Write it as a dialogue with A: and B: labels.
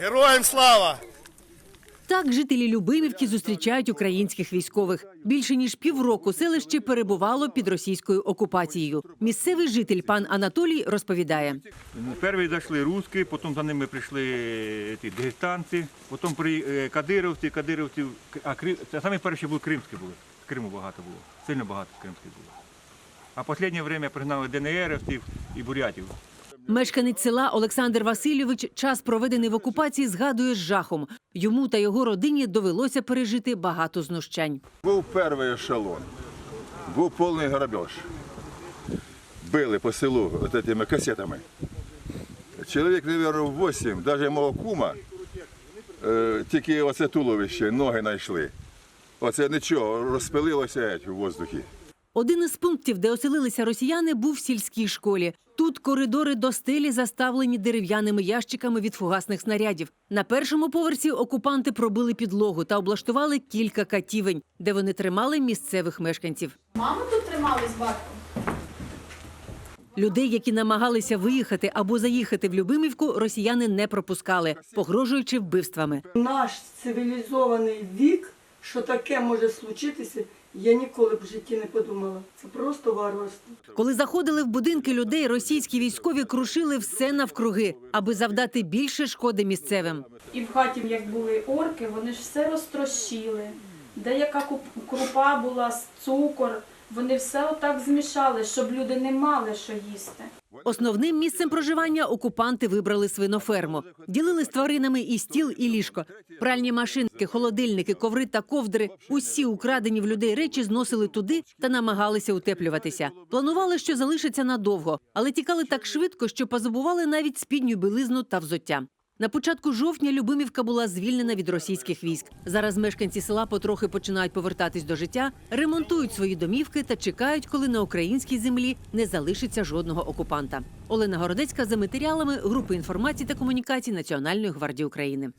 A: Героям слава!
B: Так жителі Любимівки зустрічають українських військових. Більше ніж півроку селище перебувало під російською окупацією. Місцевий житель пан Анатолій розповідає.
C: Перші зайшли русські, потім за ними прийшли ті дагестанці, потім при е, кадировці, кадировці, а Кри- це самі перші були кримські були. З Криму багато було, сильно багато кримських було. А останнє время пригнали ДНРівців і бурятів.
B: Мешканець села Олександр Васильович час проведений в окупації згадує з жахом. Йому та його родині довелося пережити багато знущань.
D: Був перший ешелон, був повний грабеж. Били по селу цими касетами. Чоловік, мабуть, 8, навіть мого кума, е, тільки оце туловище, ноги знайшли. Оце нічого, розпилилося геть у воздухі.
B: Один із пунктів, де оселилися росіяни, був в сільській школі. Тут коридори до стелі заставлені дерев'яними ящиками від фугасних снарядів. На першому поверсі окупанти пробили підлогу та облаштували кілька катівень, де вони тримали місцевих мешканців.
E: Мама тут трималась з батьком?
B: Людей, які намагалися виїхати або заїхати в Любимівку, росіяни не пропускали, погрожуючи вбивствами.
F: Наш цивілізований вік, що таке може случитися, я ніколи б в житті не подумала. Це просто варварство.
B: Коли заходили в будинки людей, російські військові крушили все навкруги, аби завдати більше шкоди місцевим.
E: І в хаті, як були орки, вони ж все розтрощили. Деяка крупа була, с- цукор. Вони все отак змішали, щоб люди не мали що їсти.
B: Основним місцем проживання окупанти вибрали свиноферму. Ділили з тваринами і стіл, і ліжко. Пральні машинки, холодильники, коври та ковдри. Усі украдені в людей речі зносили туди та намагалися утеплюватися. Планували, що залишаться надовго, але тікали так швидко, що позабували навіть спідню білизну та взуття. На початку жовтня Любимівка була звільнена від російських військ. Зараз мешканці села потрохи починають повертатись до життя, ремонтують свої домівки та чекають, коли на українській землі не залишиться жодного окупанта. Олена Городецька за матеріалами групи інформації та комунікацій Національної гвардії України.